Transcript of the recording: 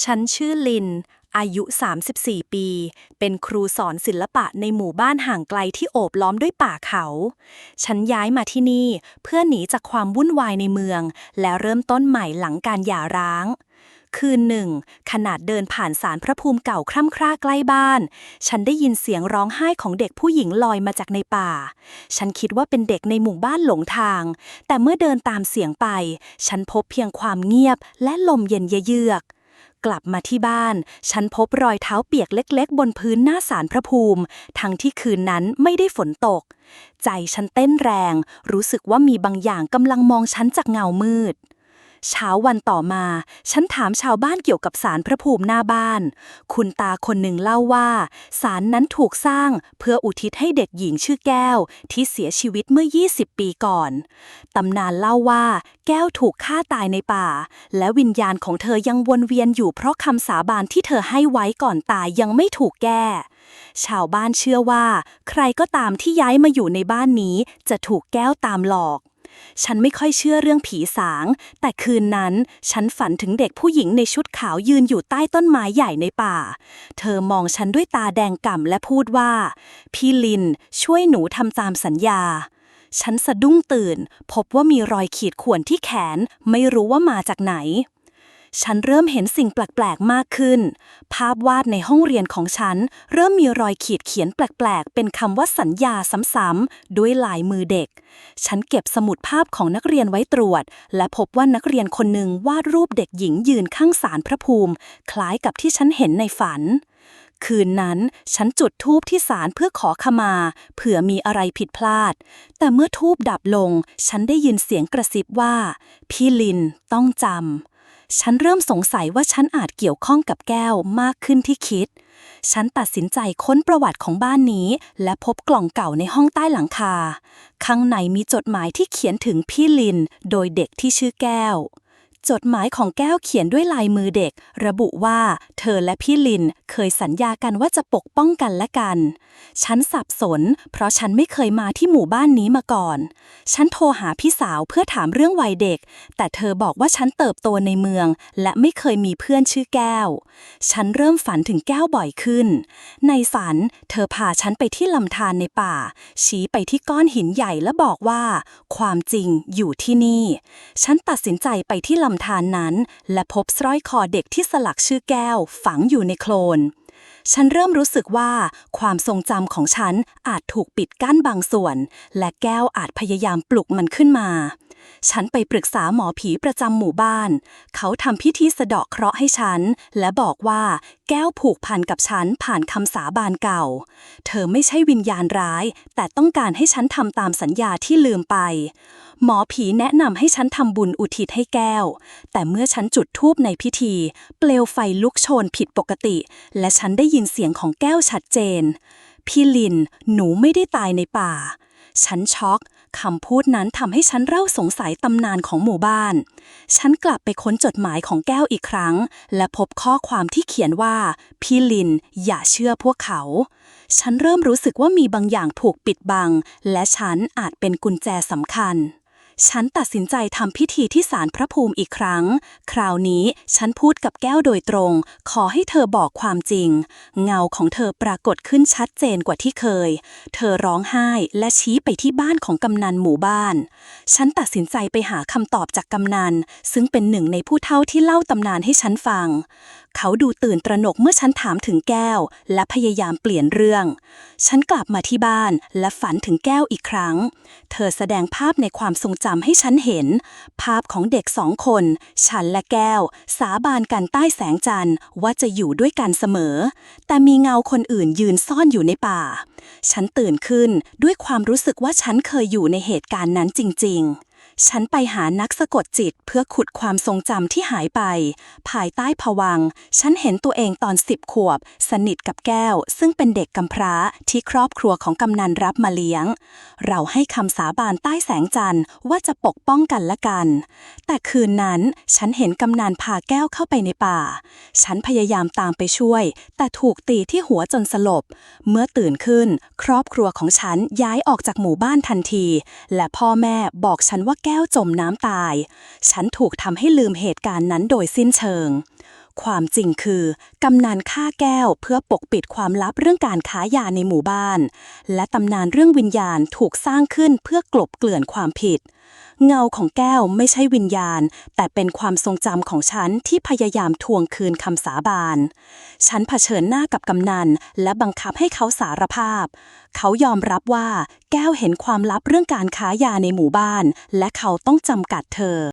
ฉันชื่อลิน อายุ 34 ปี เป็นครูสอนศิลปะในหมู่บ้านห่างไกลที่โอบล้อมด้วยป่าเขา ฉันย้ายมาที่นี่เพื่อหนีจากความวุ่นวายในเมือง และเริ่มต้นใหม่หลังการหย่าร้างคืนหนึ่ง ขนาดเดินผ่านศาลพระภูมิเก่าคร่ำคร่าใกล้บ้าน ฉันได้ยินเสียงร้องไห้ของเด็กผู้หญิงลอยมาจากในป่า ฉันคิดว่าเป็นเด็กในหมู่บ้านหลงทาง แต่เมื่อเดินตามเสียงไป ฉันพบเพียงความเงียบและลมเย็นเยือก กลับมาที่บ้าน ฉันพบรอยเท้าเปียกเล็ก ๆ บนพื้นหน้าศาลพระภูมิ ทั้งที่คืนนั้นไม่ได้ฝนตก ใจฉันเต้นแรง รู้สึกว่ามีบางอย่างกำลังมองฉันจากเงามืด เช้าวันต่อมา ฉันถามชาวบ้านเกี่ยวกับศาลพระภูมิหน้าบ้าน คุณตาคนหนึ่งเล่าว่าศาลนั้นถูกสร้างเพื่ออุทิศให้เด็กหญิงชื่อแก้ว ที่เสียชีวิตเมื่อ 20 ปีก่อน ตำนานเล่าว่า แก้วถูกฆ่าตายในป่า และวิญญาณของเธอยังวนเวียนอยู่เพราะคำสาบานที่เธอให้ไว้ก่อนตายยังไม่ถูกแก้ชาวบ้านเชื่อว่า ใครก็ตามที่ย้ายมาอยู่ในบ้านนี้จะถูกแก้วตามหลอก ฉันไม่ค่อยเชื่อเรื่องผีสาง แต่คืนนั้นฉันฝันถึงเด็กผู้หญิงในชุดขาวยืนอยู่ใต้ต้นไม้ใหญ่ในป่า เธอมองฉันด้วยตาแดงก่ำและพูดว่า พี่ลินช่วยหนูทำตามสัญญา ฉันสะดุ้งตื่น พบว่ามีรอยขีดข่วนที่แขน ไม่รู้ว่ามาจากไหน ฉันเริ่มเห็นสิ่งแปลกๆมากขึ้น ภาพวาดในห้องเรียนของฉัน เริ่มมีรอยขีดเขียนแปลกๆ เป็นคำว่าสัญญาซ้ำๆด้วยลายมือเด็ก ฉันเก็บสมุดภาพของนักเรียนไว้ตรวจ และพบว่านักเรียนคนหนึ่งวาดรูปเด็กหญิงยืนข้างศาลพระภูมิ คล้ายกับที่ฉันเห็นในฝันคืนนั้นฉันจุดธูปที่ศาลเพื่อขอขมาเผื่อมีอะไรผิดพลาด แต่เมื่อธูปดับลง ฉันได้ยินเสียงกระซิบว่า พี่ลินต้องจำ ฉันเริ่มสงสัยว่าฉันอาจเกี่ยวข้องกับแก้วมากขึ้นที่คิด ฉันตัดสินใจค้นประวัติของบ้านนี้ และพบกล่องเก่าในห้องใต้หลังคา ข้างในมีจดหมายที่เขียนถึงพี่ลิน โดยเด็กที่ชื่อแก้ว จดหมายของแก้วเขียนด้วยลายมือเด็ก ระบุว่า เธอและพี่ลินเคยสัญญากันว่าจะปกป้องกันและกัน ฉันสับสน เพราะฉันไม่เคยมาที่หมู่บ้านนี้มาก่อน ฉันโทรหาพี่สาวเพื่อถามเรื่องวัยเด็ก แต่เธอบอกว่าฉันเติบโตในเมือง และไม่เคยมีเพื่อนชื่อแก้ว ฉันเริ่มฝันถึงแก้วบ่อยขึ้น ในฝัน เธอพาฉันไปที่ลำธารในป่า ชี้ไปที่ก้อนหินใหญ่และบอกว่า ความจริงอยู่ที่นี่ ฉันตัดสินใจไปที่ลำธารนั้น และพบสร้อยคอเด็กที่สลักชื่อแก้ว ฝังอยู่ในโคลน ฉันเริ่มรู้สึกว่าความทรงจำของฉันอาจถูกปิดกั้นบางส่วน และแก้วอาจพยายามปลุกมันขึ้นมา ฉันไปปรึกษาหมอผีประจำหมู่บ้าน เขาทำพิธีสะเดาะเคราะห์ให้ฉัน และบอกว่าแก้วผูกพันกับฉันผ่านคำสาบานเก่า เธอไม่ใช่วิญญาณร้าย แต่ต้องการให้ฉันทำตามสัญญาที่ลืมไป หมอผีแนะนำให้ฉันทำบุญอุทิศให้แก้ว แต่เมื่อฉันจุดธูปในพิธี เปลวไฟลุกโชนผิดปกติ และฉันได้ยินเสียงของแก้วชัดเจน พี่ลิน หนูไม่ได้ตายในป่า ฉันช็อกคำพูดนั้นทำให้ฉันเร่าสงสัยตำนานของหมู่บ้าน ฉันกลับไปค้นจดหมายของแก้วอีกครั้ง และพบข้อความที่เขียนว่า พี่ลิน อย่าเชื่อพวกเขา ฉันเริ่มรู้สึกว่ามีบางอย่างถูกปิดบัง และฉันอาจเป็นกุญแจสำคัญ ฉันตัดสินใจทำพิธีที่ศาลพระภูมิอีกครั้ง คราวนี้ฉันพูดกับแก้วโดยตรง ขอให้เธอบอกความจริง เงาของเธอปรากฏขึ้นชัดเจนกว่าที่เคย เธอร้องไห้และชี้ไปที่บ้านของกำนันหมู่บ้าน ฉันตัดสินใจไปหาคำตอบจากกำนัน ซึ่งเป็นหนึ่งในผู้เฒ่าที่เล่าตำนานให้ฉันฟัง เขาดูตื่นตระหนกเมื่อฉันถามถึงแก้ว และพยายามเปลี่ยนเรื่อง ฉันกลับมาที่บ้านและฝันถึงแก้วอีกครั้ง เธอแสดงภาพในความทรงจำำให้ฉันเห็น ภาพของเด็กสองคน ฉันและแก้ว สาบานกันใต้แสงจันทร์ว่าจะอยู่ด้วยกันเสมอ แต่มีเงาคนอื่นยืนซ่อนอยู่ในป่า ฉันตื่นขึ้นด้วยความรู้สึกว่าฉันเคยอยู่ในเหตุการณ์นั้นจริง ๆ ฉันไปหานักสะกดจิตเพื่อขุดความทรงจำที่หายไป ภายใต้ผวัง ฉันเห็นตัวเองตอนสิบขวบ สนิทกับแก้ว ซึ่งเป็นเด็กกำพร้าที่ครอบครัวของกำนันรับมาเลี้ยง เราให้คำสาบานใต้แสงจันทร์ว่าจะปกป้องกันและกัน แต่คืนนั้นฉันเห็นกำนันพาแก้วเข้าไปในป่า ฉันพยายามตามไปช่วย แต่ถูกตีที่หัวจนสลบ เมื่อตื่นขึ้น ครอบครัวของฉันย้ายออกจากหมู่บ้านทันที และพ่อแม่บอกฉันว่าแก้วจมน้ำตาย ฉันถูกทำให้ลืมเหตุการณ์นั้นโดยสิ้นเชิง ความจริงคือกำนันฆ่าแก้วเพื่อปกปิดความลับเรื่องการค้ายาในหมู่บ้าน และตำนานเรื่องวิญญาณถูกสร้างขึ้นเพื่อกลบเกลื่อนความผิด เงาของแก้วไม่ใช่วิญญาณ แต่เป็นความทรงจำของฉันที่พยายามทวงคืนคำสาบาน ฉันเผชิญหน้ากับกำนัน และบังคับให้เขาสารภาพ เขายอมรับว่าแก้วเห็นความลับเรื่องการค้ายาในหมู่บ้าน และเขาต้องจำกัดเธอ